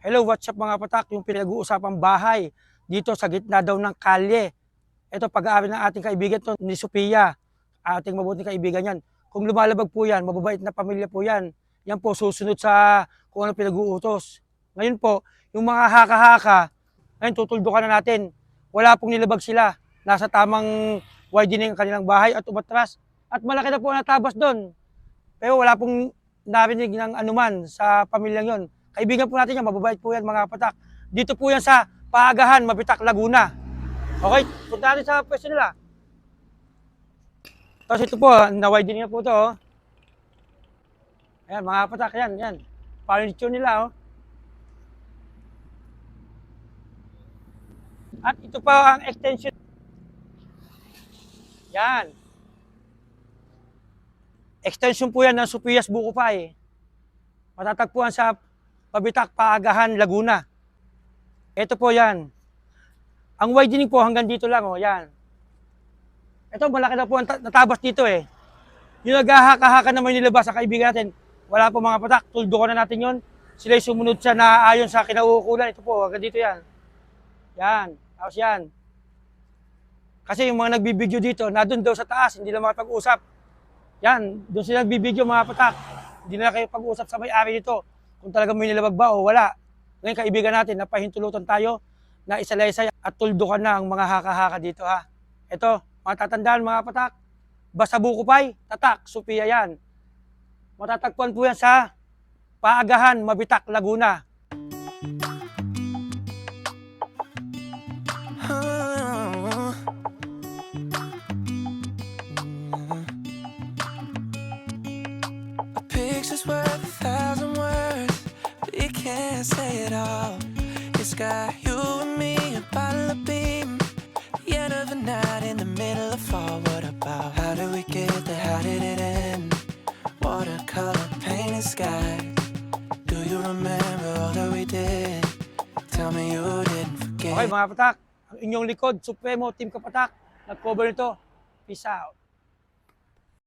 Hello, what's up mga patak? Yung pinag-uusapang bahay dito sa gitna daw ng kalye. Ito pag-aari ng ating kaibigan to ni Sophia. Ating mabuting kaibigan yan. Kung lumalabag po yan, mababait na pamilya po yan. Yan po susunod sa kung ano pinag-uutos. Ngayon po, yung mga haka-haka, ngayon tutuldukan na natin. Wala pong nilabag sila. Nasa tamang widening ang kanilang bahay at umatras. At malaki na po ang natabas doon. Pero wala pong narinig ng anuman sa pamilyang yon. Kaibigan po natin yan, mababait po yan mga patak. Dito po yan sa Paagahan, Mabitak, Laguna. Okay, punta natin sa pwesto nila. Tapos ito po, na-widening na po ito. Oh. Ayan, mga patak, yan, yan. Furniture nila, oh. At ito pa ang extension. Yan. Extension po yan ng Supias Bukupay. Matatagpuan sa Pabitak, Paagahan, Laguna. Ito po yan. Ang widening po hanggang dito lang, oh, yan. Ito, malaki na po ang ta- natabas dito eh. Yung naghahaka-haka naman nilabas sa kaibigan natin, wala po mga patak, tuldo ko na natin yon. Sila sumunod sa naayon sa kinauukulan. Ito po, hanggang dito yan. Yan, tapos yan. Kasi yung mga nagbibideo dito, na doon daw sa taas, hindi na makapag-usap. Yan, doon sila nagbibideo mga patak. Hindi na kayo pag-usap sa may-ari nito kung talaga may nilabag ba o wala. Ngayon kaibigan natin, napahintulutan tayo na isalaysay at tuldukan na ang mga haka-haka dito ha. Ito, matatandaan mga patak, basta bukupay, tatak, Sophia yan. Matatagpuan po yan sa Paagahan, Mabitak, Laguna. Picture's worth can't say it all. It's got you and me, a bottle of beam. The end of the night in the middle of fall. What about? How did we get there? How did it end? Watercolor painted sky. Do you remember all that we did? Tell me you didn't forget. Okay mga patak, inyong likod, Supremo Team Kapatak, nag-cover nito. Peace out.